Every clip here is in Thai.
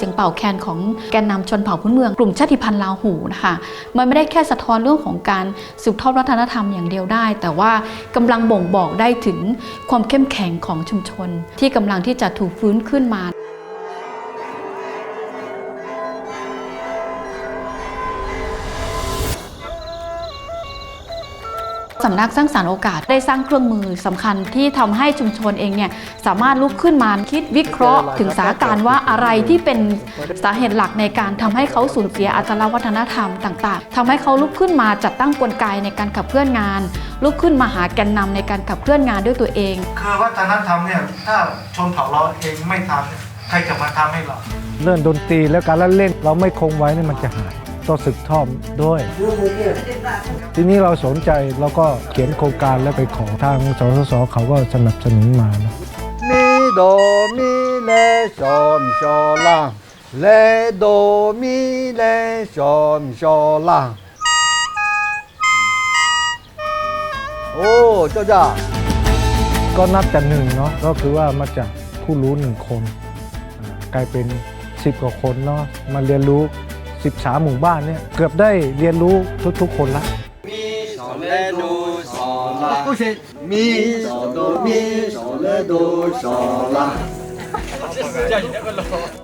จึงเป่าแคนของแกนนำชนเผ่าพื้นเมือง กลุ่มชาติพันธุ์ลาหูนะคะมันไม่ได้แค่สะท้อนเรื่องของการสืบทอดวัฒนธรรมอย่างเดียวได้ แต่ว่ากำลังบ่งบอกได้ถึงความเข้มแข็งของชุมชน ที่กำลังที่จะถูกฟื้นขึ้นมา สำนักสร้างสารรค์โอกาสได้สร้างเครื่องมือสำคัญที่ทำให้ชุมชนเองเนี่ยสามารถลุกขึ้นมาคิดวิเคราะห์ ถึงสถานการณ์ว่าอะไรที่เป็นสาเหตุหลักในการทำให้เขาสูญเสียอัตลักษณ์วัฒนธรรมต่าง ๆทำให้เขาลุกขึ้นมาจัดตั้งกลไกในการขับเคลื่อนงาน ลุกขึ้นมาหาแกนนำในการขับเคลื่อนงานด้วยตัวเอง คือวัฒนธรรมเนี่ยถ้าชนเผ่าเราเองไม่ทำเนี่ยใครจะมาทำให้เราเรื่องดนตรีแล้วการละเล่นเราไม่คงไว้นี่มันจะหาย ต้องสึกทอดด้วย ทีนี้เราสนใจเราก็เขียนโครงการแล้วไปขอทางสสสเขาก็สนับสนุนมานะ mi do mi le so mi so la le do mi le so mi so la โอ้เจ้าจ้าก็นับจากหนึ่งเนาะก็คือว่ามาจากผู้รู้หนึ่งคนอ่ากลายเป็น10กว่าคนเนาะมาเรียนรู้ 13 หมู่บ้านเนี่ยเกือบได้เรียนรู้ทุกๆคนละ le do so la 不行 mi so do mi so le do so la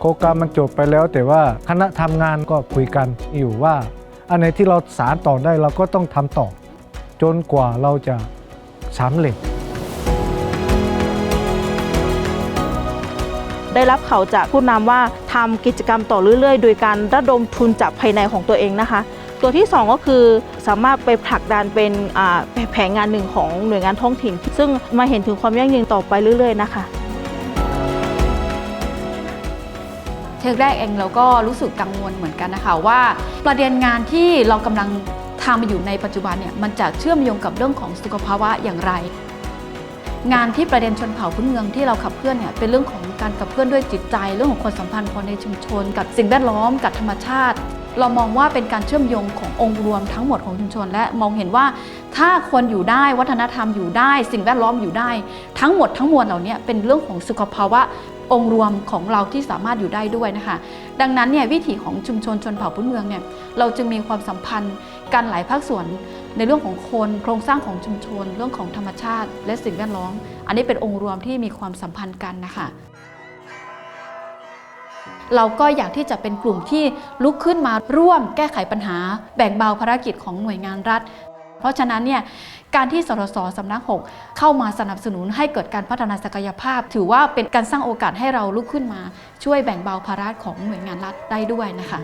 โครงการมันจบไปแล้วแต่ว่าคณะทำงานก็คุยกันอยู่ว่า อันไหนที่เราสารต่อได้เราก็ต้องทำต่อ จนกว่าเราจะสำเร็จ ได้รับเขาจากผู้นำว่าทำกิจกรรมต่อเรื่อยๆ โดยการระดมทุนจากภายในของตัวเองนะคะ ตัวที่ 2 ก็คือสามารถไปผลักดันเป็นแผนงานหนึ่งของหน่วยงานท้องถิ่น ซึ่งมาเห็นถึงความยั่งยืนต่อไปเรื่อย ๆ นะคะเทอมแรกเองเราก็รู้สึกกังวลเหมือนกันนะคะว่าประเด็นงานที่เรากำลังทำอยู่ในปัจจุบันเนี่ยมันจะเชื่อมโยงกับเรื่องของสุขภาวะอย่างไร งานที่ประเด็นชนเผ่าพื้นเมืองที่เราขับเคลื่อนเนี่ยเป็นเรื่องของการขับเคลื่อนด้วยจิตใจ เรื่องของความสัมพันธ์คนในชุมชน กับสิ่งแวดล้อมกับธรรมชาติ เรามองว่าเป็นการเชื่อมโยงขององค์รวมทั้งหมดของชุมชน และมองเห็นว่าถ้าคนอยู่ได้วัฒนธรรมอยู่ได้ สิ่งแวดล้อมอยู่ได้ ทั้งหมดทั้งมวลเหล่านี้เป็นเรื่องของสุขภาวะองค์รวมของเราที่สามารถอยู่ได้ด้วยนะคะ ดังนั้นเนี่ยวิถีของชุมชนชนเผ่าพื้นเมืองเนี่ยเราจึงมีความสัมพันธ์กันหลายภาคส่วน ในเรื่องของคนโครงสร้างของชุมชน เรื่องของธรรมชาติ และสิ่งแวดล้อม อันนี้เป็นองค์รวมที่มีความสัมพันธ์กันนะคะเราก็อยากที่จะเป็นกลุ่มที่ลุกขึ้นมาร่วมแก้ไขปัญหา แบ่งเบาภารกิจของหน่วยงานรัฐ เพราะฉะนั้นเนี่ยการที่สรสสำนักหกเข้ามาสนับสนุนให้เกิดการพัฒนาศักยภาพ ถือว่าเป็นการสร้างโอกาสให้เราลุกขึ้นมา ช่วยแบ่งเบาภาระของหน่วยงานรัฐได้ด้วยนะคะ